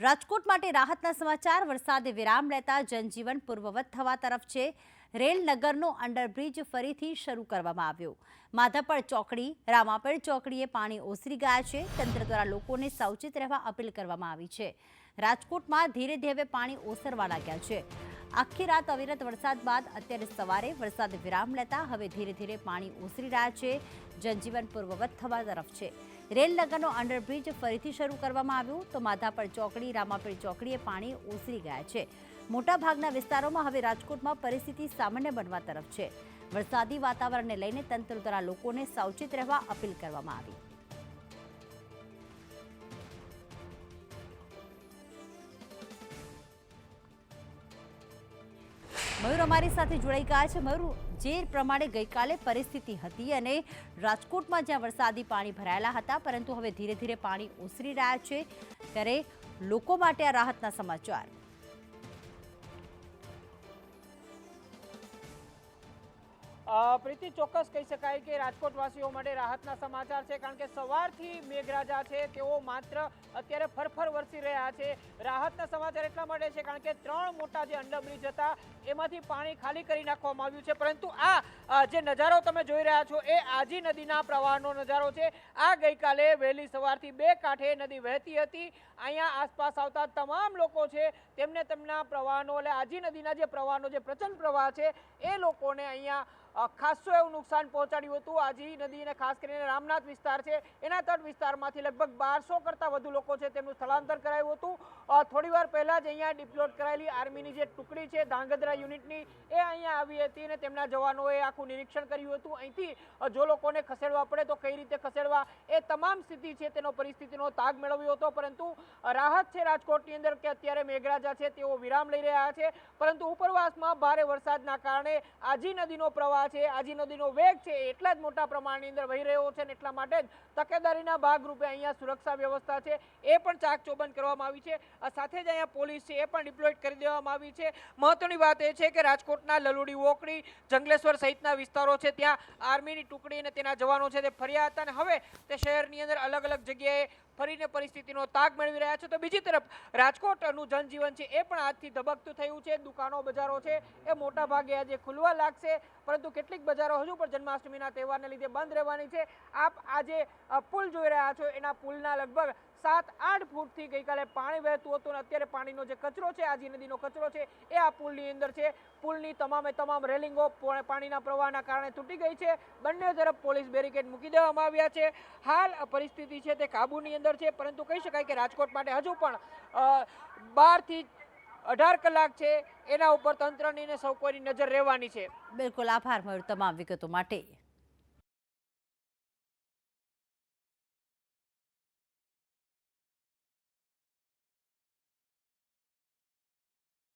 રાજકોટ માટે રાહતના સમાચાર. વરસાદે વિરામ લેતા જનજીવન પૂર્વવત થવા તરફ છે. રેલનગરનો અંડરબ્રિજ ફરીથી શરૂ કરવામાં આવ્યો. માધાપર ચોકડી, રામાપર ચોકડીએ પાણી ઓસરી ગયા છે. તંત્ર દ્વારા લોકોને સાવચેત રહેવા અપીલ કરવામાં આવી છે. રાજકોટમાં ધીરે ધીરે પાણી ઓસરવા લાગ્યા છે. આખી રાત અવિરત વરસાદ બાદ અત્યારે સવારે વરસાદ વિરામ લેતા હવે ધીરે ધીરે પાણી ઓસરી રહ્યા છે. જનજીવન પૂર્વવત થવા તરફ છે. રેલનગરનો અંડરબ્રિજ ફરીથી શરૂ કરવામાં આવ્યું તો માધાપર ચોકડી, રામાપીર ચોકડીએ પાણી ઓસરી ગયા છે. મોટાભાગના વિસ્તારોમાં હવે રાજકોટમાં પરિસ્થિતિ સામાન્ય બનવા તરફ છે. વરસાદી વાતાવરણને લઈને તંત્ર દ્વારા લોકોને સાવચેત રહેવા અપીલ કરવામાં આવી. મયુર અમારી સાથે જોડાઈ ગયા છે. મયુર, જે પ્રમાણે ગઈકાલે પરિસ્થિતિ હતી અને રાજકોટમાં જ્યાં વરસાદી પાણી ભરાયેલા હતા, પરંતુ હવે ધીરે ધીરે પાણી ઓસરી રહ્યા છે. ત્યારે લોકો માટે આ રાહતના સમાચાર. પ્રીતિ, ચોક્કસ કહી શકાય કે રાજકોટવાસીઓ માટે રાહતના સમાચાર છે, કારણ કે સવારથી મેઘરાજા છે, તેઓ માત્ર અત્યારે ફરફર વરસી રહ્યા છે. રાહતના સમાચાર એટલા માટે છે, કારણ કે ત્રણ મોટા જે અંડરબ્રિજ હતા, એમાંથી પાણી ખાલી કરી નાખવામાં આવ્યું છે. પરંતુ આ જે નજારો તમે જોઈ રહ્યા છો, એ આજી નદીના પ્રવાહનો નજારો છે. આ ગઈકાલે વહેલી સવારથી બે કાંઠે નદી વહેતી હતી. અહીંયા આસપાસ આવતા તમામ લોકો છે, તેમને તેમના પ્રવાહનો, એટલે આજી નદીના જે પ્રવાહનો જે પ્રચંડ પ્રવાહ છે, એ લોકોને અહીંયા ખાસ્સું એવું નુકસાન પહોંચાડ્યું હતું. આજી નદી અને ખાસ કરીને રામનાથ વિસ્તાર છે. એના તટ વિસ્તારમાંથી લગભગ બારસો કરતાં વધુ લોકો છે, તેમનું સ્થળાંતર કરાયું હતું. થોડી વાર પહેલા જ અહીંયા ડિપ્લોટ કરાયેલી આર્મીની જે ટુકડી છે, ધાંગધ્રા યુનિટની, એ અહીંયા આવી હતી અને તેમના જવાનોએ આખું નિરીક્ષણ કર્યું હતું. અહીંથી જો લોકોને ખસેડવા પડે તો કઈ રીતે ખસેડવા? એ તમામ સ્થિતિ છે, તેનો પરિસ્થિતિનો તાગ મેળવ્યો હતો. પરંતુ રાહત છે રાજકોટની અંદર કે અત્યારે મેઘરાજા છે, તેઓ વિરામ લઈ રહ્યા છે. પરંતુ ઉપરવાસમાં ભારે વરસાદના કારણે આજી નદીનો પ્રવાહ છે, આજી નદીનો વેગ છે એટલા જ મોટા પ્રમાણની અંદર વહી રહ્યો છે અને એટલા માટે જ તકેદારીના ભાગરૂપે અહીંયા સુરક્ષા વ્યવસ્થા છે, એ પણ ચાકચોબંધ કરવામાં આવી છે. સાથે જ અહીંયા પોલીસ છે એ પણ ડિપ્લોય કરી દેવામાં આવી છે. મહત્વની વાત એ છે કે રાજકોટના લલુડી વોકડી જંગલેશ્વર સહિતના વિસ્તારો છે. ત્યાં આર્મીની ટુકડી અને તેના જવાનો છે તે ફર્યા હતા અને હવે તે શહેરની અંદર અલગ અલગ જગ્યાએ ફરીને પરિસ્થિતિનો તાગ મેળવી રહ્યા છે. તો બીજી તરફ રાજકોટનું જનજીવન છે એ પણ આજથી ધબકતું થયું છે. દુકાનો, બજારો છે એ મોટા ભાગે આજે ખુલવા લાગશે. પરંતુ કેટલીક બજારો હજુ પણ જન્માષ્ટમીના તહેવારને લીધે બંધ રહેવાની છે. આપ આજે પુલ જોઈ રહ્યા છો. એના પુલના લગભગ સાત આઠ ફૂટથી ગઈકાલે પાણી વહેતું હતું અને અત્યારે પાણીનો જે કચરો છે આજી નદીનો કચરો છે, એ આ પુલની અંદર છે. પુલની તમામે તમામ રેલિંગો પાણીના પ્રવાહના કારણે તૂટી ગઈ છે. બંને તરફ પોલીસ બેરિકેડ મૂકી દેવામાં આવ્યા છે. હાલ પરિસ્થિતિ છે તે કાબૂની અંદર છે, પરંતુ કહી શકાય કે રાજકોટ માટે હજુ પણ બારથી અઢાર કલાક છે. એના ઉપર તંત્રની ને સૌ કોઈની નજર રહેવાની છે. બિલકુલ આભાર મયુર તમામ વિગતો માટે.